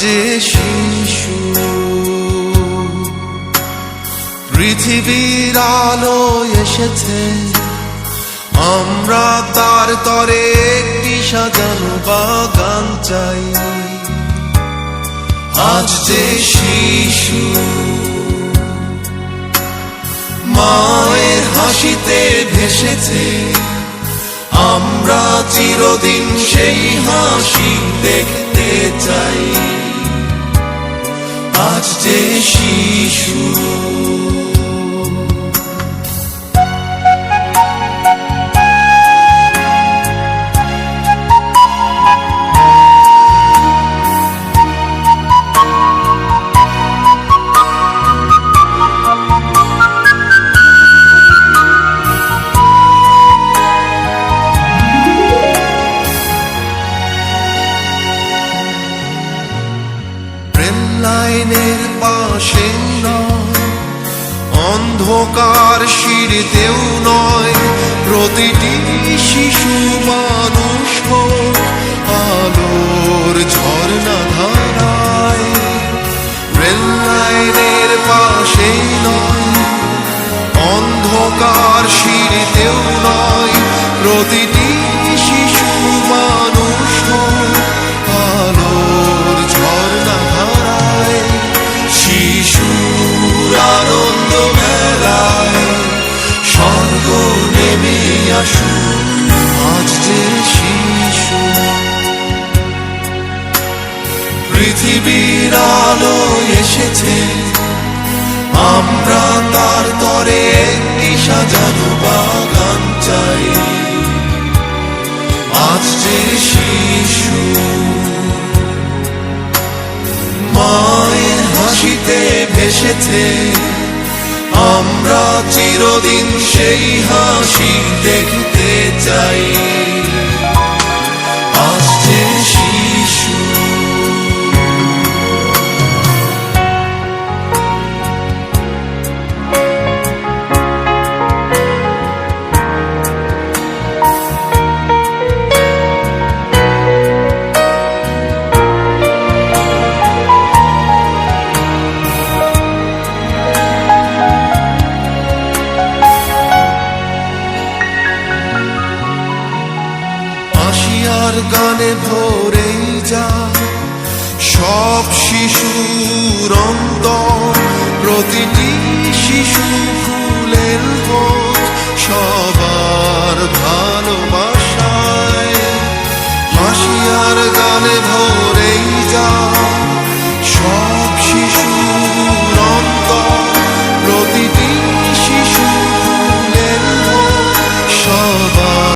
যে শিশু। পৃথিবীর আলো এসেছে। আমরা তার তরে একটি সাজানো বাগান চাই। আজ যে শিশু। মায়ের হাসিতে ভেসেছে। আমরা চিরদিন সেই হাসি দেখতে চাই। আজ যে শিশু পাশে নয় অন্ধকার নয়, প্রতিটি শিশু মানুষ আলোর ঝর্ণা ধারায়, রেল লাইনের পাশে নয়, অন্ধকার সিঁড়িতেও নয়, প্রতিটি পৃথিবীর আলো এসেছে। আমরা তার তরে একটি সাজানো বাগান চাই। আজ শিশু মায়ের হাসিতে ভেসেছে, আমরা চিরদিন সেই হাসি দেখতে চাই। আসিয়ার গানে ভরেই যা সব শিশুর অন্তর, প্রতিটি শিশু ফুলের সবার ভালোবাসায় হাসিয়ার গানে ভরে